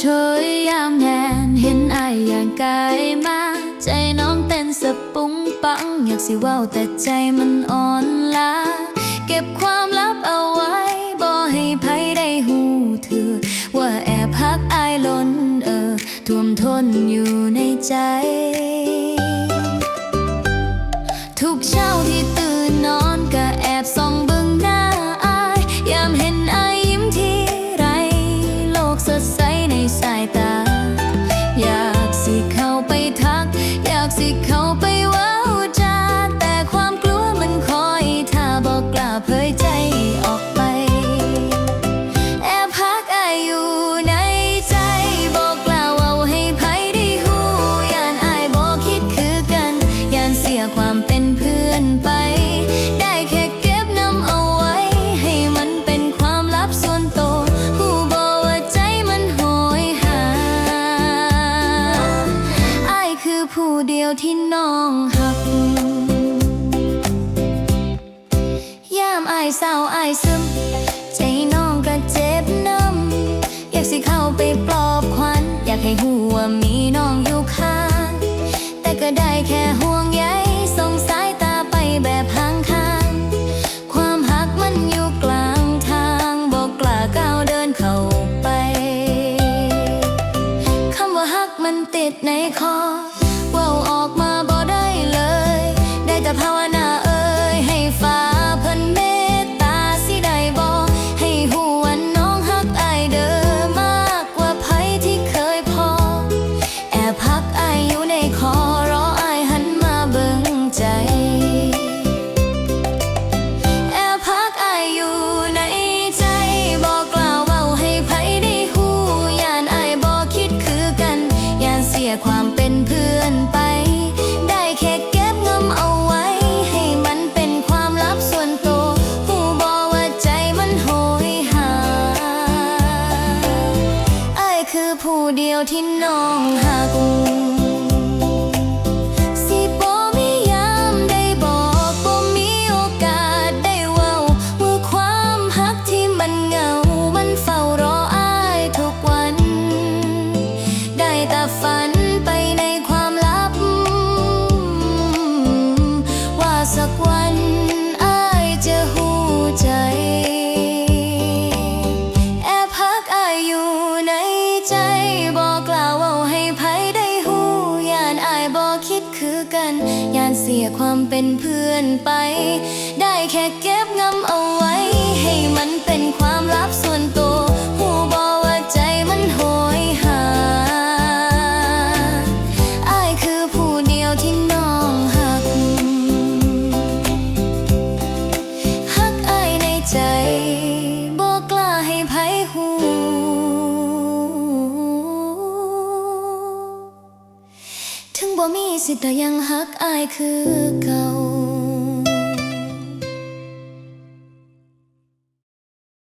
ช่วยยามแงนเห็นอายอย่างกายมา ใจน้องเต้นสะปุ้งปัง อยากสิว่าวแต่ใจมันอ่อนล้าเก็บความลับเอาไว้บ่ให้ไพได้หูเธอ ว่าแอบพักอายล้นเออท่วมทนอยู่ในใจ ผู้เดียวที่น้องหัก ยามอายเศร้าอายซึม ใจน้องก็เจ็บน้ำอยากสิเข้าไปปลอบขวัญอยากให้หูว่ามีน้องอยู่ข้าง แต่ก็ได้แค่ห่วงใยส่งสายตาไปแบบห่างข้าง ความหักมันอยู่กลางทางบอกกล้าก้าวเดินเข้าไป คำว่าฮักมันติดในคอ คือผู้เดียวที่น้องหักสิบ่มียามได้บอกบ่มีโอก ความเป็นเพื่อนไป ได้แค่เก็บงำเอาไว้ ให้มันเป็นความลับส่วนตัวหูบอกว่าใจมันโหยหาอายคือผู้เดียวที่น้องหักฮักอายในใจบอกกล้าให้ไผหู บ่มีสิทธิ์แต่ยังฮักอายคือเก่า